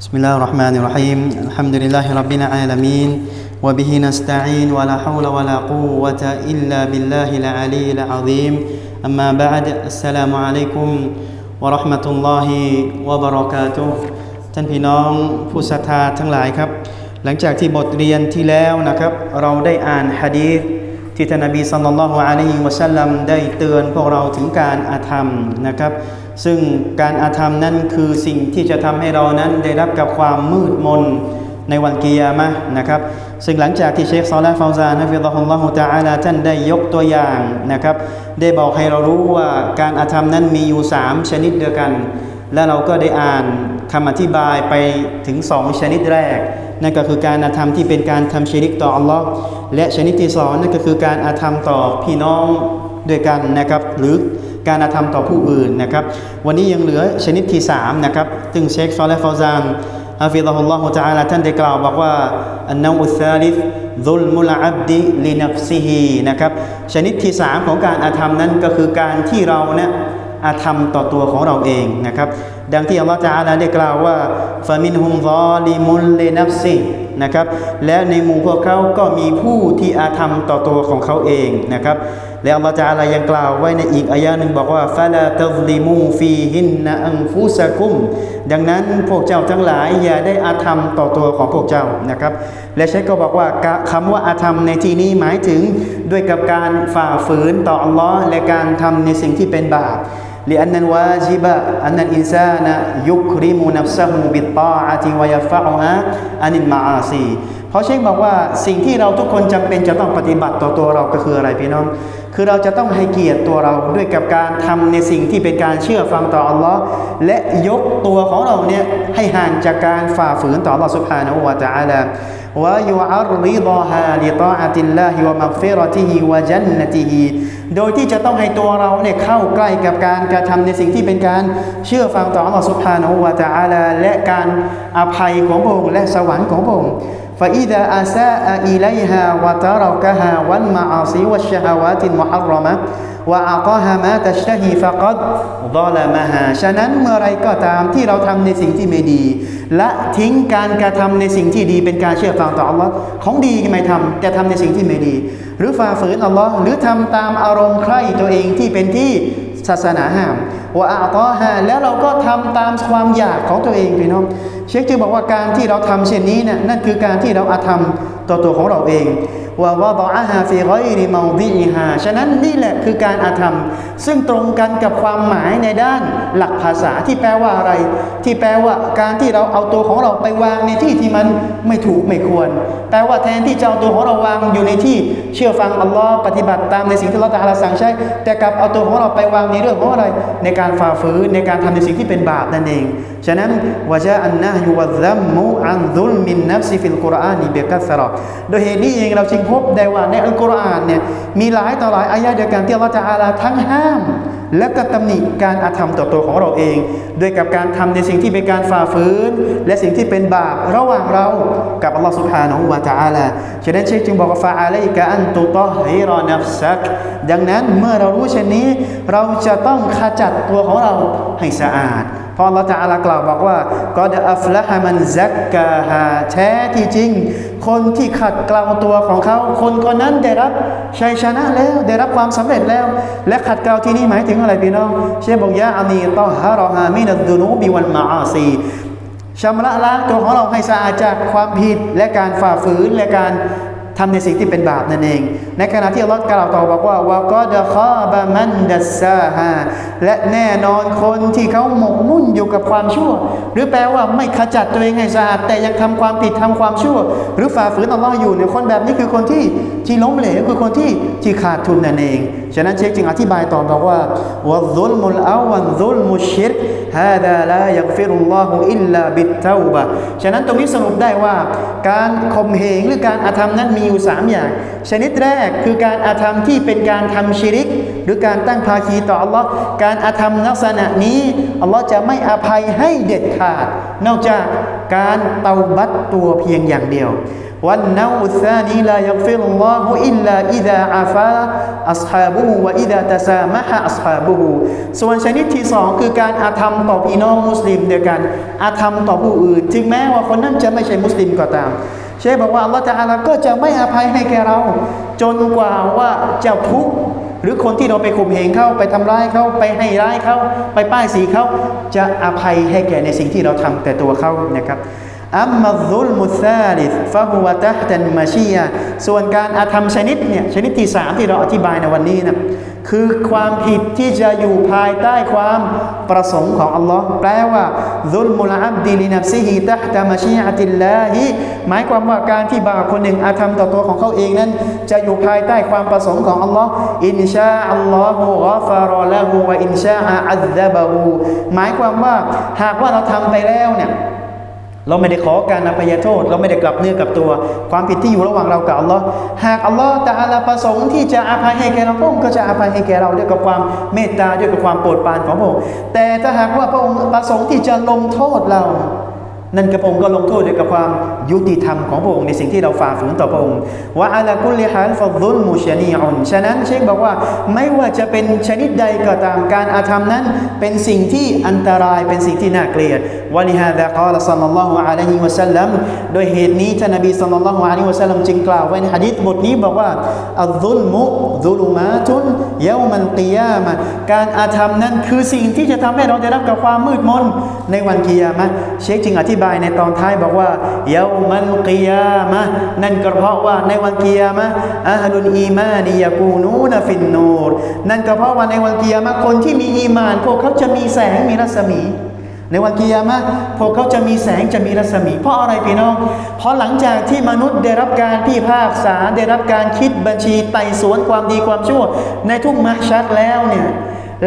بسم الله الرحمن الرحيم الحمد لله رب العالمين وبه نستعين ولا حول ولا قوة إلا بالله العلي العظيم أما بعد السلام عليكم ورحمة الله وبركاته ท่านพี่น้องผู้ศรัทธาทั้งหลายครับ หลังจากที่บทเรียนที่แล้วนะครับ เราได้อ่านฮะดีษ ที่ท่านนบีสัลลัลลอฮุอะลัยฮิวะสัลลัมได้เตือนพวกเราถึงการอาธรรมนะครับ ซึ่งการอาธรรมนั้นคือสิ่งที่จะทำให้เรานั้นได้รับกับความมืดมนในวันกิยามะนะครับ ซึ่งหลังจากที่เชคซอลและฟาวซานฮะฟิฎฮุลลอฮุตะอาลาท่านได้ยกตัวอย่างนะครับ ได้บอกให้เรารู้ว่าการอาธรรมนั้นมีอยู่ 3 ชนิดเดียวกัน และเราก็ได้อ่านคำอธิบายไปถึง 2 ชนิดแรก นั่นก็คือการอาธรรมที่เป็นการทำชิริกต่ออัลลอฮ์และชนิดที่สองนั่นก็คือการอาธรรมต่อพี่น้องด้วยกันนะครับหรือการอาธรรมต่อผู้อื่นนะครับ วันนี้ยังเหลือชนิดที่3นะครับซึ่งเชคซอลและฟาซานฮะฟิฎฮุลลอฮุตะอาลาท่านได้กล่าวบอกว่าอันนาอุซาลิฟซุลมุลอับดิลินัฟซิฮีนะครับชนิดที่ 3 ของการอาธรรมนั้นก็คือการที่เราเนี่ย อาธรรมต่อตัวของเราเองนะครับ ดังที่อัลลอฮฺตะอาลาได้กล่าวว่าฟามินฮุมซอลิมุลเลนัฟซินะครับ และในหมู่พวกเขาก็มีผู้ที่อาธรรมต่อตัวของเขาเองนะครับ และอัลลอฮฺตะอาลายังกล่าวไว้ในอีกอายะหนึ่งบอกว่าฟาลาตัซลิมูฟีฮินนะอันฟุสะกุม ดังนั้นพวกเจ้าทั้งหลายอย่าได้อาธรรมต่อตัวของพวกเจ้านะครับ และเชคก็บอกว่าคำว่าอาธรรมในที่นี้หมายถึงด้วยกับการฝ่าฝืนต่ออัลลอฮ์และการทำในสิ่งที่เป็นบาป لأن الواجب أن الإنسان يكرم نفسه بالطاعة ويرفعها عن المعاصي เพราะเชคบอกว่าสิ่งที่เราทุกคนจำเป็นจะต้องปฏิบัติต่อตัวเราก็คืออะไรพี่น้อง คือเราจะต้องให้เกียรติตัวเราด้วยกับการทำในสิ่งที่เป็นการเชื่อฟังต่ออัลลอฮ์และยกตัวของเราเนี่ยให้ห่างจากการฝ่าฝืนต่ออัลลอฮ์ سبحانه และ تعالى ว่ายุอาริดฮาลิตาอัติลลาฮิวะมักฟิรติฮิวะจันนติฮิ โดยที่จะต้องให้ตัวเราเนี่ยเข้าใกล้กับการกระทำในสิ่งที่เป็นการเชื่อฟังต่ออัลลอฮฺสุบฮานาอูวาตาลาและการอภัยของพระองค์และสวรรค์ของพระองค์ฟาอิดะอาซาอิไลฮาวะตารกะฮาวันมาอาซีวัชฮาวาตินมุฮัรรมะวะอัตฮามาตัชตฮีฟะกัดดอลามะฮาฉะนั้นเมื่อไรก็ตามที่เราทำในสิ่งที่ไม่ดี และทิ้งการกระทำในสิ่งที่ดีเป็นการเชื่อฟังต่ออัลลอฮ์ของดีไม่ทำแต่ทำในสิ่งที่ไม่ดีหรือฝ่าฝืนอัลลอฮ์หรือทำตามอารมณ์ใคร่ตัวเองที่เป็นที่ศาสนาห้ามว่าอาตอฮาแล้วเราก็ทำตามความอยากของตัวเองพี่น้อง เชคจึงบอกว่าการที่เราทำเช่นนี้นะนั่นคือการที่เราอาธรรมต่อตัวของเราเองว่าวะบออาฮาฟิกอยริมาดิอิฮาฉะนั้นนี่แหละคือการอาธรรม ซึ่งตรงกันกับความหมายในด้านหลักภาษาที่แปลว่าอะไร ที่แปลว่าการที่เราเอาตัวของเราไปวางในที่ที่มันไม่ถูกไม่ควร แปลว่าแทนที่จะเอาตัวของเราวางอยู่ในที่เชื่อฟังอัลลอฮ์ปฏิบัติตามในสิ่งที่เราตาลาสั่งใช้แต่กลับเอาตัวของเราไปวางในเรื่องของอะไรในการฝ่าฝืนในการทำในสิ่งที่เป็นบาปนั่นเอง ฉะนั้นวะจาอันนะยูวะซัมมุอันซุลมินนัฟซิฟิลกุรอานีเบกัสรอโดยเหตุนี้เองเราจึงพบได้ว่าในอัลกุรอานเนี่ยมีหลายต่อหลายอายะเดียวกันที่อัลลอฮฺจะอาลาทั้งห้าม และก็ตำหนิการอาธรรมต่อตัวของเราเองด้วยกับการทำในสิ่งที่เป็นการฝ่าฝืน และสิ่งที่เป็นบาประหว่างเรากับอัลลอฮฺสุบฮานาหูวาตาอาลาฉะนั้นเชคจึงบอกว่าฟาอาลัยกะอันตุตอฮิรอนัฟซักดังนั้นเมื่อเรารู้เช่นนี้ เราจะต้องขจัดตัวของเราให้สะอาด พราะเราจะอาลากล่าวบอกว่ากอดอัฟละฮามันซักกาฮาแท้ที่จริง คนที่ขัดเกลาตัวของเขา คนคนนั้นได้รับชัยชนะแล้ว ได้รับความสำเร็จแล้ว และขัดเกลาที่นี่หมายถึงอะไรพี่น้อง เชฟบอกยะอานีตอฮารอฮามินัดดุนูบิวันมาอาซีชำระล้างตัวของเราให้สะอาดจากความผิดและการฝ่าฝืนและการ ทำในสิ่งที่เป็นบาปนั่นเอง ในขณะที่อัลลอฮ์กล่าวต่อบอกว่าวะกอดคาบะมันดัสซาฮาและแน่นอนคนที่เขาหมกมุ่นอยู่กับความชั่ว หรือแปลว่าไม่ขจัดตัวเองให้สะอาดแต่ยังทำความผิดทำความชั่ว หรือฝ่าฝืนอัลลอฮ์อยู่เนี่ยคนแบบนี้คือคนที่ที่ล้มเหลวคือคนที่ที่ขาดทุนนั่นเอง ฉะนั้นเชคจึงอธิบายต่อบอกว่าวะซุลมุลอาวันซุลมุชิร ฮาดาลายักฟิรุลลอฮุอิลลาบิตเตาบะฉะนั้นตรงนี้สรุปได้ว่า การข่มเหงหรือการอาธรรมนั้นมีอยู่ 3 อย่าง ชนิดแรกคือการอาธรรมที่เป็นการทำชิริก หรือการตั้งภาคีต่ออัลลอฮ์การอาธรรมลักษณะนี้อัลลอฮ์จะไม่อภัยให้เด็ดขาด นอกจากการเตาบัตตัวเพียงอย่างเดียว วันนาอุซานีลายักฟิลลอฮุอิลลาอิดาอาฟาอัศฮาบูวะอิดาตะซามะฮะอัศฮาบูส่วนชนิดที่สองคือการอาธรรมต่อพี่น้องมุสลิมเดียวกันอาธรรมต่อผู้อื่น ถึงแม้ว่าคนนั้นจะไม่ใช่มุสลิมก็ตาม เชคบอกว่าอัลลอฮฺตะอาลาก็จะไม่อภัยให้แก่เรา จนกว่าว่าเจ้าทุกข์หรือคนที่เราไปข่มเหงเขาไปทำร้ายเขาไปให้ร้ายเขาไปป้ายสีเขาจะอภัยให้แก่ในสิ่งที่เราทำแต่ตัวเขานะครับ อัมมัซุลมุซาลิสฟะฮุวะตะตันมาชียส่วนการอาธรรมชนิดเนี่ยชนิดที่สามที่เราอธิบายในวันนี้นะคือความผิดที่จะอยู่ภายใต้ความประสงค์ของอัลลอฮ์แปลว่าซุลมุลอับดิลินัฟซิฮิตะตะมาชีอะติลลาฮิหมายความว่าการที่บ่าวคนหนึ่งอาธรรมต่อตัวของเขาเองนั้น จะอยู่ภายใต้ความประสงค์ของอัลลอฮ์อินชาอัลลอฮุกอฟารอละฮูวะอินชาอัลซะบะฮูหมายความว่าหากว่าเราทำไปแล้วเนี่ย เราไม่ได้ขอการอภัยโทษ เราไม่ได้กลับเนื้อกลับตัว ความผิดที่อยู่ระหว่างเรากับอัลลอฮ์หากอัลลอฮ์ตาลาประสงค์ที่จะอภัยให้แก่เราพระองค์ก็จะอภัยให้แก่เราด้วยกับความเมตตาด้วยกับความโปรดปรานของพระองค์แต่ถ้าหากว่าพระองค์ประสงค์ที่จะลงโทษเรา นั่นกระพงก็ลงโทษด้วยกับความยุติธรรมของพระองค์ในสิ่งที่เราฝ่าฝืนต่อพระองค์ว่าอัลกุลิฮันฟัดลุลมุชนีอุนฉะนั้นเชคบอกว่าไม่ว่าจะเป็นชนิดใดก็ตามการอาธรรมนั้น เป็นสิ่งที่อันตรายเป็นสิ่งที่น่าเกลียดวะลิฮาดะกาลซัลลัลลอฮุอะลัยฮิวะสัลลัมโดยเหตุนี้ท่านนบีซัลลัลลอฮุอะลัยฮิวะสัลลัมจึงกล่าวไว้ในหะดีษบทนี้บอกว่าอัลซุลมุซุลุมาตุนเยามันกิยามะการอาธรรมนั้นคือสิ่งที่จะทำให้เราได้รับกับความมืดมนในวันกิยามะเชคจึงอธิบายในตอนท้ายบอกว่าเยามันกิยามะนั่นก็เพราะว่าในวันกิยามะอาฮลุลอีมานียากูนูนฟินนูรนั่นก็เพราะว่าในวันกิยามะคนที่มีอีมาน พวกเขาจะมีแสงมีรัศมี ในวันกิยามะพวกเขาจะมีแสงจะมีรัศมี เพราะอะไรพี่น้อง เพราะหลังจากที่มนุษย์ได้รับการพิพากษาได้รับการคิดบัญชีไต่สวนความดีความชั่ว ในทุกมหชัดแล้วเนี่ย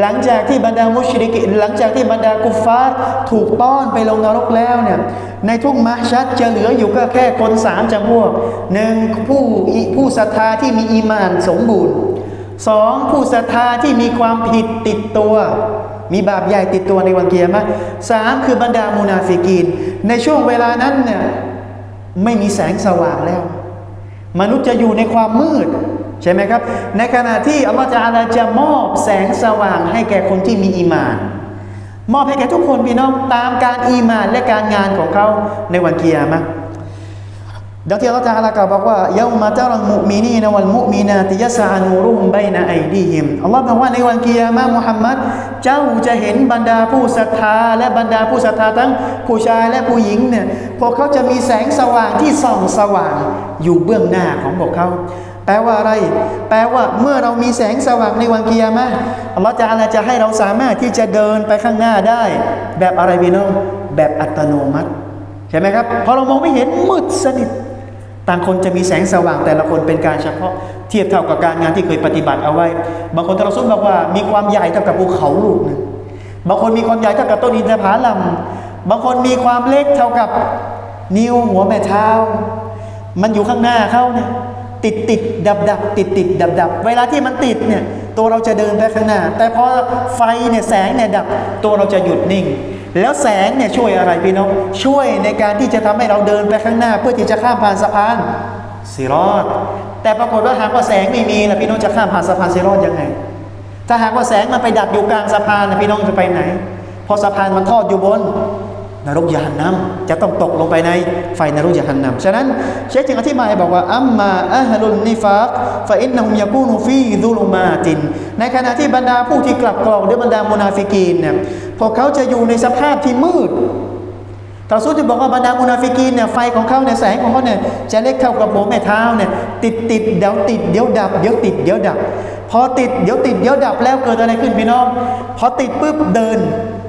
หลังจากที่บรรดามุชริกหลังจากที่บรรดากุฟฟาร์ถูกต้อนไปลงนรกแล้วเนี่ยในทุกมหชัดจะเหลืออยู่ก็แค่คนสามจำพวกหนึ่งผู้ผู้ศรัทธาที่มีอีมานสมบูรณ์สองผู้ศรัทธาที่มีความผิดติดตัว มีบาปใหญ่ติดตัวในวันเกียรมะสามคือบรรดามูนาฟิกีน ในช่วงเวลานั้นเนี่ยไม่มีแสงสว่างแล้ว มนุษย์จะอยู่ในความมืด ใช่ไหมครับ ในขณะที่อัลลอฮฺจะอาลาจะมอบแสงสว่างให้แก่คนที่มีอีมาน มอบให้แก่ทุกคนพี่น้องตามการอีมานและการงานของเขาในวันเกียร์มะดังที่อัลลอฮฺตะอาลากล่าวบอกว่าเยามาตารังมุมินีนวัลมุมินาติยะสานูรุมไบนาไอดีฮิมอัลลอฮฺบอกว่าในวันกิยามะมุฮัมมัดเจ้าจะเห็นบรรดาผู้ศรัทธา และบรรดาผู้ศรัทธาทั้งผู้ชายและผู้หญิงเนี่ยพวกเขาจะมีแสงสว่างที่ส่องสว่างอยู่เบื้องหน้าของพวกเขา แปลว่าอะไร แปลว่าเมื่อเรามีแสงสว่างในวันกิยามะอัลลอฮฺจะอาลาจะให้เราสามารถที่จะเดินไปข้างหน้าได้ แบบอะไรพี่น้อง แบบอัตโนมัติใช่ไหมครับพอเรามองไม่เห็นมืดสนิทต่างคนจะมีแสงสว่างแต่ละคนเป็นการเฉพาะ เทียบเท่ากับการงานที่เคยปฏิบัติเอาไว้ บางคนทารซุนบอกว่ามีความใหญ่เท่ากับภูเขาลูกหนึ่งบางคนมีความใหญ่เท่ากับต้นอินทผลัมบางคนมีความเล็กเท่ากับนิ้วหัวแม่เท้า มันอยู่ข้างหน้าเขาเนี่ย ติดติดดับดับติดติดดับดับเวลาที่มันติดเนี่ยตัวเราจะเดินไปข้างหน้า แต่พอไฟเนี่ยแสงเนี่ยดับตัวเราจะหยุดนิ่ง แล้วแสงเนี่ยช่วยอะไรพี่น้องช่วยในการที่จะทำให้เราเดินไปข้างหน้า เพื่อที่จะข้ามผ่านสะพานสิรอดแต่ปรากฏว่าหากว่าแสงไม่มีนะพี่น้องจะข้ามผ่านสะพานสิรอดยังไง ถ้าหากว่าแสงมันไปดับอยู่กลางสะพานนะพี่น้องจะไปไหน พอสะพานมันทอดอยู่บน นรกยานน้ำจะต้องตกลงไปในไฟนรกยานน้ำฉะนั้นเชคจึงอธิบายบอกว่าอัมมาอัฮลุนนิฟากฟาอินนะฮุมยากูนูฟีดุลมาติน ในขณะที่บรรดาผู้ที่กลับกรอกด้วยบรรดามุนาฟิกีนเนี่ยพวกเขาจะอยู่ในสภาพที่มืดตาซูจะบอกว่าบรรดามุนาฟิกีนเนี่ยไฟของเขาเนี่ยแสงของเขาเนี่ยจะเล็กเท่ากับหัวแม่เท้าเนี่ยติดติดเดี๋ยวติดเดี๋ยวดับเดี๋ยวติดเดี๋ยวดับ พอติดเดี๋ยวติดเดี๋ยวดับแล้วเกิดอะไรขึ้นพี่น้อง พอติดปุ๊บเดิน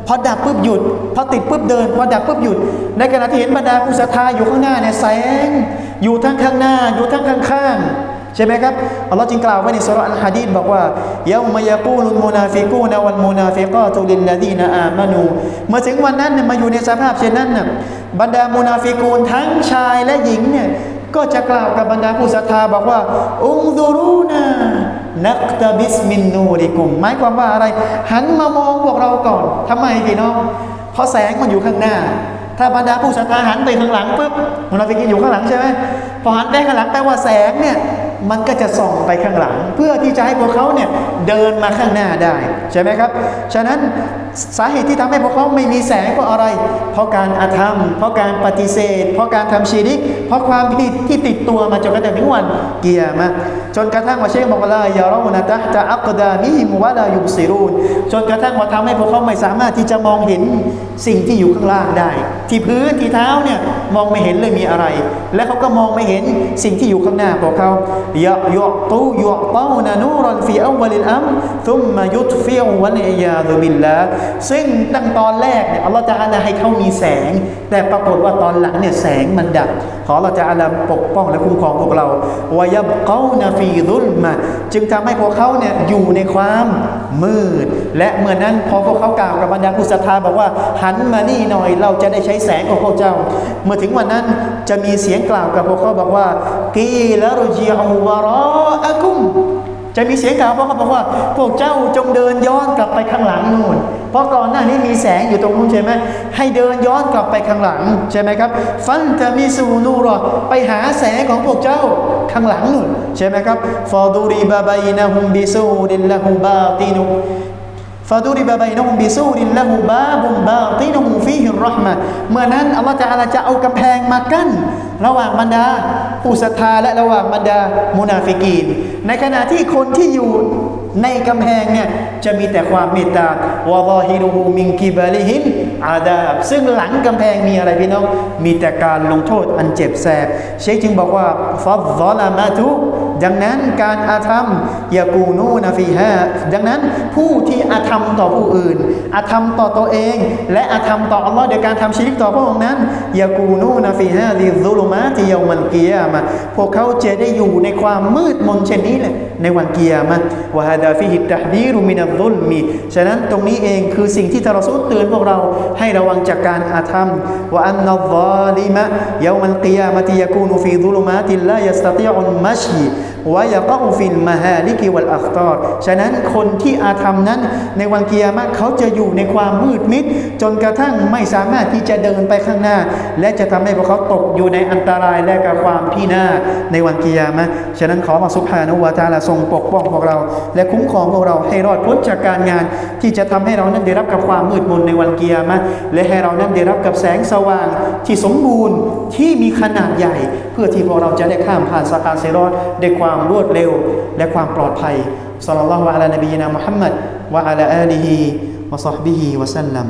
พอดับปุ๊บหยุด พอติดปุ๊บเดิน พอดับปุ๊บหยุด ในขณะที่เห็นบรรดาผู้ศรัทธาอยู่ข้างหน้าเนี่ยแสง อยู่ทั้งข้างหน้า อยู่ทั้งข้างๆใช่ไหมครับอัลลอฮ์จึงกล่าวไว้ในสุรอัลฮะดีษบอกว่าเยามมายากูลุนมุนาฟิกูนวัลมุนาฟิกาตุลิลลดีนอามานูเมื่อถึงวันนั้นเนี่ยมาอยู่ในสภาพเช่นนั้นน่ะบรรดามุนาฟิกูนทั้งชายและหญิงเนี่ย ก็จะกล่าวกับบรรดาผู้ศรัทธาบอกว่าอุงดูรูนานักตะบิสมินนูริกุมหมายความว่าอะไร หันมามองพวกเราก่อนทำไมพี่น้อง เพราะแสงมันอยู่ข้างหน้า ถ้าบรรดาผู้ศรัทธาหันไปข้างหลังปุ๊บมุนาฟิกินอยู่ข้างหลังใช่ไหมพอหันไปข้างหลังแปลว่าแสงเนี่ยมันก็จะส่องไปข้างหลัง เพื่อที่จะให้พวกเขาเนี่ยเดินมาข้างหน้าได้ ใช่ไหมครับ ฉะนั้น สาเหตุที่ทำให้พวกเขาไม่มีแสงเพราะอะไร เพราะการอาธรรม เพราะการปฏิเสธ เพราะการทำชีริก เพราะความผิดที่ติดตัวมาจนกระทั่งถึงวันเกียร์มาจนกระทั่งว่าเชคบอกว่าลายาเรานะตะจะอักดามิมวะลายุบซิรูนจนกระทั่งว่าทำให้พวกเขาไม่สามารถที่จะมองเห็นสิ่งที่อยู่ข้างล่างได้ ที่พื้นที่เท้าเนี่ยมองไม่เห็นเลยมีอะไร และเขาก็มองไม่เห็นสิ่งที่อยู่ข้างหน้าของเขายะยะตูยะเต้านานูรันฟีอัลวลิลอัมซุมมายุตฟิววันอียาดุบิลละซึ่งตั้งตอนแรกเนี่ยอัลลอฮฺจะอาลาให้เขามีแสง แต่ปรากฏว่าตอนหลังเนี่ยแสงมันดับ ขอเราจะอาลาปกป้องและคุ้มครองพวกเราวายับเกานาฟีรุลมาจึงทำให้พวกเขาเนี่ยอยู่ในความมืด และเมื่อนั้นพอพวกเขากล่าวกับบรรดาผู้ศรัทธาบอกว่าหันมานี่หน่อยเราจะได้ใช้แสงของพวกเจ้า เมื่อถึงวันนั้นจะมีเสียงกล่าวกับพวกเขาบอกว่ากีละรุจีอูวะรออะกุม จะมีเสียงกล่าวพวกเขาบอกว่า พวกเจ้าจงเดินย้อนกลับไปข้างหลังนู่น เพราะก่อนหน้านี้มีแสงอยู่ตรงนู้นใช่ไหมให้เดินย้อนกลับไปข้างหลังใช่ไหมครับ ฟันจะมีสูนูรอไปหาแสงของพวกเจ้าข้างหลังนู่นใช่ไหมครับฟอดูริบาบายนะฮุมบิซูดินละฮูบาตินุฟาดูริบะบัยนะฮุมบิซูรินละหูบาบุมบาตินฮุฟีฮิรราะห์มะเมื่อนั้นอัลลอฮฺจะอาลาจะเอากำแพงมากั้น ระหว่างบรรดา ผู้ศรัทธาและระหว่างบรรดามุนาฟิกีน ในขณะที่คนที่อยู่ในกำแพงเนี่ยจะมีแต่ความเมตตาวะลอฮิรุฮูมิงกิบาลิฮินอาดาบซึ่งหลังกำแพงมีอะไรพี่น้อง มีแต่การลงโทษอันเจ็บแสบ เชคจึงบอกว่าฟัดซอลามาตุ ดังนั้นการอาธรรมยากูนูนฟีฮาดังนั้นผู้ที่อาธรรมต่อผู้อื่น อาธรรมต่อตัวเอง และอาธรรมต่ออัลลอฮ์โดยการทำชีริกต่อพระองค์นั้นยากูนูนฟีฮาดิซุลุมาติยามันเกียมาพวกเขาจะได้อยู่ในความมืดมนเช่นนี้เลยในวันเกียามะวะฮาดาฟิฮิตะฮดีรุมินัลุลมีฉะนั้นตรงนี้เองคือสิ่งที่ทารสุดเตือนพวกเราให้ระวังจากการอาธรรมว่าอันนัลซาลิมะยามันเกียามะติยากูนูฟีดุลมาติลลายัสตติอุนมัชี วายกอฟินมาฮาลิกิวัลอัคตอรฉะนั้นคนที่อาธรรมนั้นในวันเกียรมะเขาจะอยู่ในความมืดมิด จนกระทั่งไม่สามารถที่จะเดินไปข้างหน้า และจะทำให้พวกเขาตกอยู่ในอันตรายและกับความพินาศในวันเกียรมะฉะนั้นขอมาสุภานุวาตาลาทรงปกป้องพวกเรา และคุ้มครองพวกเราให้รอดพ้นจากการงาน ที่จะทำให้เรานั้นได้รับกับความมืดมนในวันเกียรมะและให้เรานั้นได้รับกับแสงสว่างที่สมบูรณ์ที่มีขนาดใหญ่ เพื่อที่พวกเราจะได้ข้ามผ่านสกาเซรอดด้วยความความรวดเร็ว และความปลอดภัยสัลลัลลอฮุอะลัยนบีนามุฮัมมัดวะอะลาอาลีฮิวะซอฮบิฮิวะสัลลัม